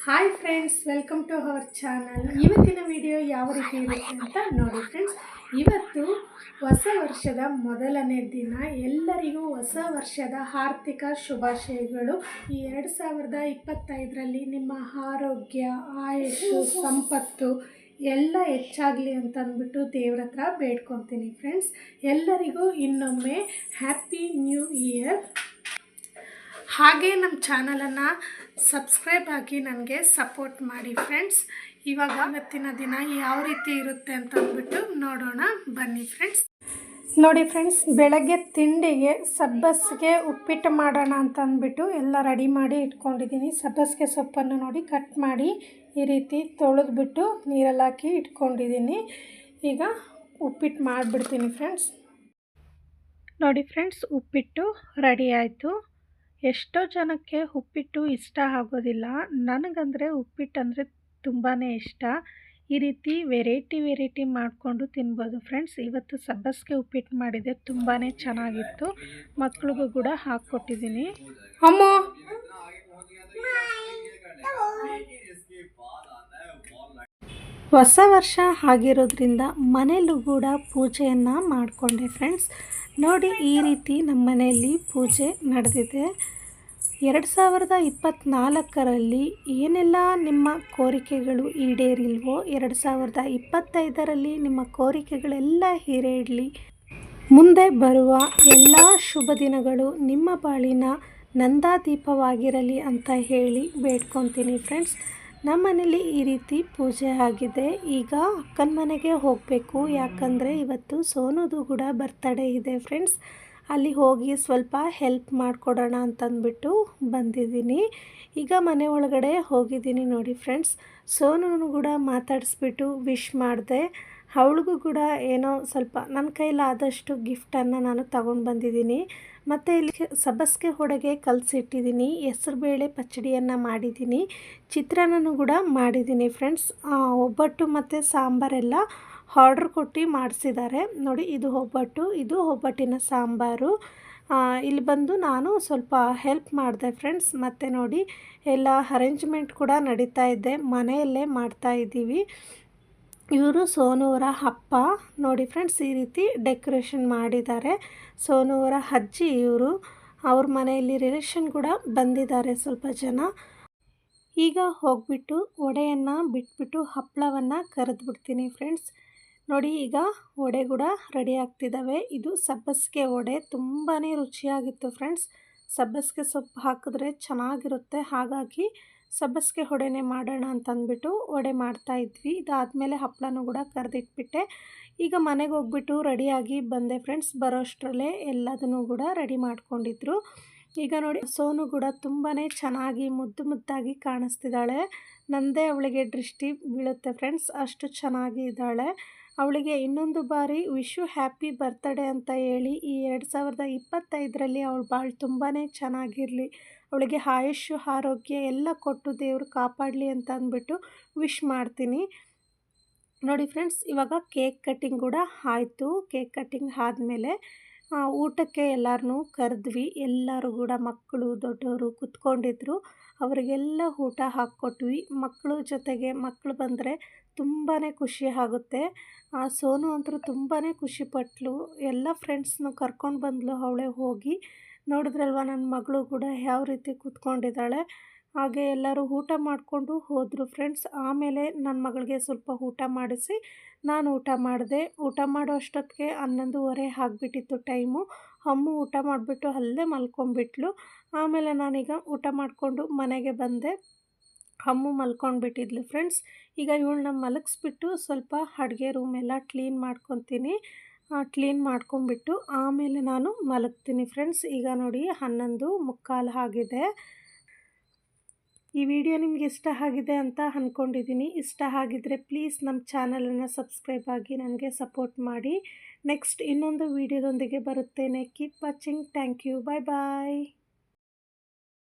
Hi friends welcome to our channel ಇವತ್ತಿನ video ಯಾವ ರೀತಿ ಇರುತ್ತೆ ಅಂತ ನೋಡಿ ಫ್ರೆಂಡ್ಸ್ ಇವತ್ತು ಹೊಸ ವರ್ಷದ ಮೊದಲನೇ ದಿನ. ಎಲ್ಲರಿಗೂ ಹೊಸ ವರ್ಷದ ಆರ್ಥಿಕ ಶುಭಾಶಯಗಳು. ಈ ಎರಡು ಸಾವಿರದ ಇಪ್ಪತ್ತೈದರಲ್ಲಿ ನಿಮ್ಮ ಆರೋಗ್ಯ ಆಯುಷು ಸಂಪತ್ತು ಎಲ್ಲ ಹೆಚ್ಚಾಗಲಿ ಅಂತ ಅಂದ್ಬಿಟ್ಟು ದೇವ್ರ ಹತ್ರ ಬೇಡ್ಕೊತೀನಿ ಫ್ರೆಂಡ್ಸ್ ಎಲ್ಲರಿಗೂ ಇನ್ನೊಮ್ಮೆ ಹ್ಯಾಪಿ ನ್ಯೂ ಇಯರ್ ಹಾಗೆ ನಮ್ಮ ಚಾನಲನ್ನು ಸಬ್ಸ್ಕ್ರೈಬ್ ಆಗಿ ನನಗೆ ಸಪೋರ್ಟ್ ಮಾಡಿ ಫ್ರೆಂಡ್ಸ್ ಇವಾಗ ಇವತ್ತಿನ ದಿನ ಯಾವ ರೀತಿ ಇರುತ್ತೆ ಅಂತ ಅಂದ್ಬಿಟ್ಟು ನೋಡೋಣ. ಬನ್ನಿ ಫ್ರೆಂಡ್ಸ್ ನೋಡಿ ಫ್ರೆಂಡ್ಸ್ ಬೆಳಗ್ಗೆ ತಿಂಡಿಗೆ ಸಬ್ಬಸ್ಗೆ ಉಪ್ಪಿಟ್ಟು ಮಾಡೋಣ ಅಂತ ಅಂದ್ಬಿಟ್ಟು ಎಲ್ಲ ರೆಡಿ ಮಾಡಿ ಇಟ್ಕೊಂಡಿದ್ದೀನಿ. ಸಬ್ಬಸ್ಗೆ ಸೊಪ್ಪನ್ನು ನೋಡಿ ಕಟ್ ಮಾಡಿ ಈ ರೀತಿ ತೊಳೆದ್ಬಿಟ್ಟು ನೀರಲ್ಲಿ ಹಾಕಿ ಇಟ್ಕೊಂಡಿದ್ದೀನಿ. ಈಗ ಉಪ್ಪಿಟ್ಟು ಮಾಡಿಬಿಡ್ತೀನಿ ಫ್ರೆಂಡ್ಸ್ ನೋಡಿ ಫ್ರೆಂಡ್ಸ್ ಉಪ್ಪಿಟ್ಟು ರೆಡಿ ಆಯಿತು. ಎಷ್ಟೋ ಜನಕ್ಕೆ ಉಪ್ಪಿಟ್ಟು ಇಷ್ಟ ಆಗೋದಿಲ್ಲ. ನನಗಂದರೆ ಉಪ್ಪಿಟ್ಟು ಅಂದರೆ ತುಂಬಾ ಇಷ್ಟ. ಈ ರೀತಿ ವೆರೈಟಿ ವೆರೈಟಿ ಮಾಡಿಕೊಂಡು ತಿನ್ಬೋದು ಫ್ರೆಂಡ್ಸ್. ಇವತ್ತು ಸಬ್ಬಸ್ಗೆ ಉಪ್ಪಿಟ್ಟು ಮಾಡಿದೆ ತುಂಬಾ ಚೆನ್ನಾಗಿತ್ತು. ಮಕ್ಳಿಗೂ ಕೂಡ ಹಾಕ್ಕೊಟ್ಟಿದ್ದೀನಿ. ಅಮ್ಮ! ಹೊಸ ವರ್ಷ ಆಗಿರೋದ್ರಿಂದ ಮನೆಯಲ್ಲೂ ಕೂಡ ಪೂಜೆಯನ್ನು ಮಾಡಿಕೊಂಡೆ ಫ್ರೆಂಡ್ಸ್. ನೋಡಿ ಈ ರೀತಿ ನಮ್ಮ ಮನೆಯಲ್ಲಿ ಪೂಜೆ ನಡೆದಿದೆ. ಎರಡು ಸಾವಿರದ ಇಪ್ಪತ್ತ್ನಾಲ್ಕರಲ್ಲಿ ಏನೆಲ್ಲ ನಿಮ್ಮ ಕೋರಿಕೆಗಳು ಈಡೇರಿಲ್ವೋ ಎರಡು ಸಾವಿರದ ಇಪ್ಪತ್ತೈದರಲ್ಲಿ ನಿಮ್ಮ ಕೋರಿಕೆಗಳೆಲ್ಲ ಈಡೇರಲಿ. ಮುಂದೆ ಬರುವ ಎಲ್ಲ ಶುಭ ದಿನಗಳು ನಿಮ್ಮ ಬಾಳಿನ ನಂದಾದೀಪವಾಗಿರಲಿ ಅಂತ ಹೇಳಿ ಬೇಡ್ಕೊತೀನಿ ಫ್ರೆಂಡ್ಸ್. ನಮ್ಮ ಮನೇಲಿ ಈ ರೀತಿ ಪೂಜೆ ಆಗಿದೆ. ಈಗ ಅಕ್ಕನ ಮನೆಗೆ ಹೋಗಬೇಕು. ಯಾಕಂದರೆ ಇವತ್ತು ಸೋನುದು ಕೂಡ ಬರ್ತಡೇ ಇದೆ ಫ್ರೆಂಡ್ಸ್. ಅಲ್ಲಿ ಹೋಗಿ ಸ್ವಲ್ಪ ಹೆಲ್ಪ್ ಮಾಡಿಕೊಡೋಣ ಅಂತಂದ್ಬಿಟ್ಟು ಬಂದಿದ್ದೀನಿ. ಈಗ ಮನೆ ಒಳಗಡೆ ಹೋಗಿದ್ದೀನಿ ನೋಡಿ ಫ್ರೆಂಡ್ಸ್ ಸೋನು ಕೂಡ ಮಾತಾಡಿಸ್ಬಿಟ್ಟು ವಿಶ್ ಮಾಡಿದೆ. ಅವಳಿಗೂ ಕೂಡ ಏನೋ ಸ್ವಲ್ಪ ನನ್ನ ಕೈಲಾದಷ್ಟು ಗಿಫ್ಟನ್ನು ನಾನು ತಗೊಂಡು ಬಂದಿದ್ದೀನಿ. ಮತ್ತು ಇಲ್ಲಿ ಸಬ್ಬಸ್ಗೆ ಹೊಡೆಗೆ ಕಲಸಿಟ್ಟಿದ್ದೀನಿ. ಹೆಸರುಬೇಳೆ ಪಚ್ಚಡಿಯನ್ನು ಮಾಡಿದ್ದೀನಿ. ಚಿತ್ರಾನ್ನನೂ ಕೂಡ ಮಾಡಿದ್ದೀನಿ ಫ್ರೆಂಡ್ಸ್ ಒಬ್ಬಟ್ಟು ಮತ್ತು ಸಾಂಬಾರೆಲ್ಲ ಆರ್ಡ್ರ್ ಕೊಟ್ಟು ಮಾಡಿಸಿದ್ದಾರೆ. ನೋಡಿ, ಇದು ಒಬ್ಬಟ್ಟು, ಇದು ಒಬ್ಬಟ್ಟಿನ ಸಾಂಬಾರು. ಇಲ್ಲಿ ಬಂದು ನಾನು ಸ್ವಲ್ಪ ಹೆಲ್ಪ್ ಮಾಡಿದೆ ಫ್ರೆಂಡ್ಸ್ ಮತ್ತು ನೋಡಿ, ಎಲ್ಲ ಅರೇಂಜ್ಮೆಂಟ್ ಕೂಡ ನಡೀತಾ ಇದೆ. ಮನೆಯಲ್ಲೇ ಮಾಡ್ತಾ ಇದ್ದೀವಿ. ಇವರು ಸೋನುವರ ಅಪ್ಪ. ನೋಡಿ ಫ್ರೆಂಡ್ಸ್ ಈ ರೀತಿ ಡೆಕೋರೇಷನ್ ಮಾಡಿದ್ದಾರೆ. ಸೋನುವರ ಅಜ್ಜಿ ಇವರು. ಅವ್ರ ಮನೆಯಲ್ಲಿ ರಿಲೇಷನ್ ಕೂಡ ಬಂದಿದ್ದಾರೆ ಸ್ವಲ್ಪ ಜನ. ಈಗ ಹೋಗ್ಬಿಟ್ಟು ಒಡೆಯನ್ನು ಬಿಟ್ಬಿಟ್ಟು ಹಪ್ಪಳವನ್ನು ಕರೆದ್ಬಿಡ್ತೀನಿ ಫ್ರೆಂಡ್ಸ್ ನೋಡಿ ಈಗ ವಡೆ ಕೂಡ ರೆಡಿ ಆಗ್ತಿದ್ದಾವೆ ಇದು ಸಬ್ಬಸಿಗೆ ವಡೆ. ತುಂಬಾ ರುಚಿಯಾಗಿತ್ತು ಫ್ರೆಂಡ್ಸ್. ಸಬ್ಬಸಿಗೆ ಸೊಪ್ಪು ಹಾಕಿದ್ರೆ ಚೆನ್ನಾಗಿರುತ್ತೆ. ಹಾಗಾಗಿ ಸಬ್ಬಸಿಗೆ ವಡೆನೇ ಮಾಡೋಣ ಅಂತಂದ್ಬಿಟ್ಟು ವಡೆ ಮಾಡ್ತಾಯಿದ್ವಿ ಇದಾದಮೇಲೆ ಹಪ್ಪಳನೂ ಕೂಡ ಕರೆದಿಟ್ಬಿಟ್ಟೆ. ಈಗ ಮನೆಗೆ ಹೋಗ್ಬಿಟ್ಟು ರೆಡಿಯಾಗಿ ಬಂದೆ ಫ್ರೆಂಡ್ಸ್. ಬರೋಷ್ಟರಲ್ಲೇ ಎಲ್ಲದನ್ನು ಕೂಡ ರೆಡಿ ಮಾಡ್ಕೊಂಡಿದ್ರು. ಈಗ ನೋಡಿ, ಸೋನು ಕೂಡ ತುಂಬಾ ಚೆನ್ನಾಗಿ ಮುದ್ದು ಮುದ್ದಾಗಿ ಕಾಣಿಸ್ತಿದ್ದಾಳೆ ನಂದೇ ಅವಳಿಗೆ ದೃಷ್ಟಿ ಬೀಳುತ್ತೆ ಫ್ರೆಂಡ್ಸ್. ಅಷ್ಟು ಚೆನ್ನಾಗಿ ಇದ್ದಾಳೆ. ಅವಳಿಗೆ ಇನ್ನೊಂದು ಬಾರಿ ವಿಶು ಹ್ಯಾಪಿ ಬರ್ತ್ಡೇ ಅಂತ ಹೇಳಿ, ಈ ಎರಡು ಸಾವಿರದ ಇಪ್ಪತ್ತೈದರಲ್ಲಿ ಅವಳು ಭಾಳ ತುಂಬಾ ಚೆನ್ನಾಗಿರಲಿ. ಅವಳಿಗೆ ಆಯುಷ್ಯು, ಆರೋಗ್ಯ ಎಲ್ಲ ಕೊಟ್ಟು ದೇವರು ಕಾಪಾಡಲಿ ಅಂತ ಅಂದ್ಬಿಟ್ಟು ವಿಶ್ ಮಾಡ್ತೀನಿ. ನೋಡಿ ಫ್ರೆಂಡ್ಸ್, ಇವಾಗ ಕೇಕ್ ಕಟ್ಟಿಂಗ್ ಕೂಡ ಆಯಿತು. ಕೇಕ್ ಕಟ್ಟಿಂಗ್ ಆದಮೇಲೆ ಊಟಕ್ಕೆ ಎಲ್ಲರನ್ನೂ ಕರೆದ್ವಿ. ಎಲ್ಲರೂ ಕೂಡ ಮಕ್ಕಳು, ದೊಡ್ಡವರು ಕೂತ್ಕೊಂಡಿದ್ರು. ಅವರಿಗೆಲ್ಲ ಊಟ ಹಾಕ್ಕೊಟ್ವಿ. ಮಕ್ಕಳು ಜೊತೆಗೆ ಮಕ್ಕಳು ಬಂದರೆ ತುಂಬಾ ಖುಷಿ ಆಗುತ್ತೆ. ಆ, ಸೋನು ಅಂತೂ ತುಂಬಾ ಖುಷಿಪಟ್ಲು. ಎಲ್ಲ ಫ್ರೆಂಡ್ಸ್ನು ಕರ್ಕೊಂಡು ಬಂದಳು ಅವಳೇ ಹೋಗಿ. ನೋಡಿದ್ರಲ್ವ ನನ್ನ ಮಗಳು ಕೂಡ ಯಾವ ರೀತಿ ಕೂತ್ಕೊಂಡಿದ್ದಾಳೆ. ಹಾಗೆ ಎಲ್ಲರೂ ಊಟ ಮಾಡಿಕೊಂಡು ಹೋದರು ಫ್ರೆಂಡ್ಸ್ ಆಮೇಲೆ ನನ್ನ ಮಗಳಿಗೆ ಸ್ವಲ್ಪ ಊಟ ಮಾಡಿಸಿ, ನಾನು ಊಟ ಮಾಡಿದೆ. ಊಟ ಮಾಡೋ ಅಷ್ಟೊತ್ತಿಗೆ ಹನ್ನೊಂದುವರೆ ಆಗಿಬಿಟ್ಟಿತ್ತು ಟೈಮು ಅಮ್ಮು ಊಟ ಮಾಡಿಬಿಟ್ಟು ಅಲ್ಲೇ ಮಲ್ಕೊಂಡ್ಬಿಟ್ಲು. ಆಮೇಲೆ ನಾನೀಗ ಊಟ ಮಾಡಿಕೊಂಡು ಮನೆಗೆ ಬಂದೆ. ಅಮ್ಮು ಮಲ್ಕೊಂಡ್ಬಿಟ್ಟಿದ್ಲು ಫ್ರೆಂಡ್ಸ್ ಈಗ ಇವಳನ್ನ ಮಲಗಿಸ್ಬಿಟ್ಟು ಸ್ವಲ್ಪ ಅಡುಗೆ ರೂಮ್ ಎಲ್ಲ ಕ್ಲೀನ್ ಮಾಡ್ಕೊತೀನಿ. ಕ್ಲೀನ್ ಮಾಡ್ಕೊಂಬಿಟ್ಟು ಆಮೇಲೆ ನಾನು ಮಲಗ್ತೀನಿ ಫ್ರೆಂಡ್ಸ್ ಈಗ ನೋಡಿ ಹನ್ನೊಂದು ಮುಕ್ಕಾಲು ಆಗಿದೆ. ಈ ವಿಡಿಯೋ ನಿಮ್ಗೆ ಇಷ್ಟ ಆಗಿದೆ ಅಂತ ಅಂದ್ಕೊಂಡಿದ್ದೀನಿ ಇಷ್ಟ ಆಗಿದ್ರೆ ಪ್ಲೀಸ್ ನಮ್ಮ ಚಾನಲನ್ನು ಸಬ್ಸ್ಕ್ರೈಬ್ ಆಗಿ ನನಗೆ ಸಪೋರ್ಟ್ ಮಾಡಿ. ನೆಕ್ಸ್ಟ್ ಇನ್ನೊಂದು ವಿಡಿಯೋದೊಂದಿಗೆ ಬರುತ್ತೇನೆ. Keep watching thank you bye bye